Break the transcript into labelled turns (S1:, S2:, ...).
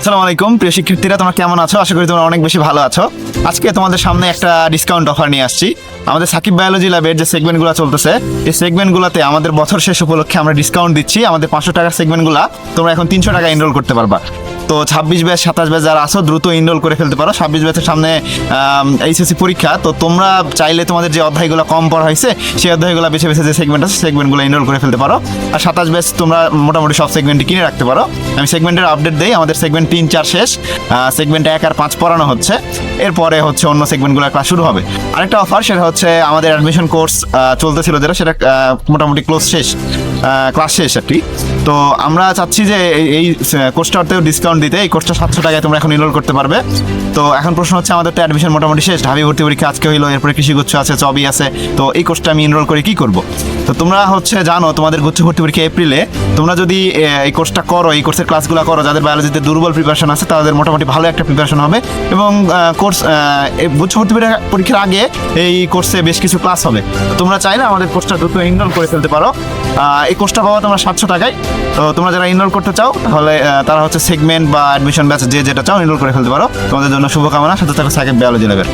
S1: আসসালামু আলাইকুম, প্রিয় শিক্ষার্থীরা, তোমরা কেমন আছো? আশা করি তোমরা অনেক বেশি ভালো আছো। আজকে তোমাদের সামনে একটা ডিসকাউন্ট অফার নিয়ে আসছি। আমাদের সাকিব বায়োলজি ল্যাবের যে সেগমেন্টগুলো চলতেছে, এই সেগমেন্টগুলোতে আমাদের বছর শেষ উপলক্ষে আমরা ডিসকাউন্ট দিচ্ছি। আমাদের পাঁচশো টাকার সেগমেন্টগুলো তোমরা এখন তিনশো টাকা এনরোল করতে পারবা। তো ছাব্বিশ ব্যাচ, সাতাশ ব্যাচ যারা আছো, দ্রুত ইনরোল করে ফেলতে পারো। ছাব্বিশ ব্যাচের সামনে এইচএসসি পরীক্ষা। তো তোমরা চাইলে তোমাদের যে অধ্যায়গুলো কম পড়া হয়েছে, সেই অধ্যায়গুলো বেছে বেছে যে সেগমেন্ট আছে সেগমেন্টগুলো ইনরোল করে ফেলতে পারো। আর সাতাশ ব্যাচ তোমরা মোটামুটি সব সেগমেন্টই কিনে রাখতে পারো। আমি সেগমেন্টের আপডেট দেই, আমাদের সেগমেন্ট তিন, চার শেষ। সেগমেন্ট এক আর পাঁচ পড়ানো হচ্ছে। এরপরে হচ্ছে অন্য সেগমেন্টগুলো ক্লাস শুরু হবে। আরেকটা অফার সেটা হচ্ছে আমাদের অ্যাডমিশন কোর্স চলতেছিল যেটা, সেটা মোটামুটি ক্লোজ শেষ। ক্লাস শেষ আর কি। তো আমরা চাচ্ছি যে এই- কোর্সটাতেও ডিসকাউন্ট দিতে। এই কোর্সটা সাতশো টাকায় তোমরা এখন এনরোল করতে পারবে। তো এখন প্রশ্ন হচ্ছে, আমাদের তো অ্যাডমিশন মোটামুটি শেষ। ঢাবি ভর্তি পরীক্ষা আজকে হইল, এরপরে কৃষিগুচ্ছ আছে চবি আছে। তো এই কোর্সটা আমি এনরোল করে কি করব? তো তোমরা হচ্ছে জানো, তোমাদের গুচ্ছ ভর্তি পরীক্ষা এপ্রিলে। তোমরা যদি এই কোর্সটা করো, এই কোর্সের ক্লাসগুলো করো, যাদের বায়োলজিতে দুর্বল প্রিপারেশন আছে, তাদের মোটামুটি ভালো একটা প্রিপারেশন হবে। এবং কোর্স গুচ্ছ ভর্তি পরীক্ষা- পরীক্ষার আগে এই কোর্সে বেশ কিছু ক্লাস হবে। তোমরা চাইলে আমাদের কোর্সটা দ্রুত এনরোল করে ফেলতে পারো। এই কোর্সটা পাবো তোমরা সাতশো টাকায়। তো তোমরা যারা এনরোল করতে চাও, তাহলে তারা হচ্ছে সেগমেন্ট বা অ্যাডমিশন ব্যাচ যে যেটা চাও এনরোল করে ফেলতে পারো। তোমাদের জন্য শুভকামনা, সাথে থাকো সাকিব বায়োলজি লেভেল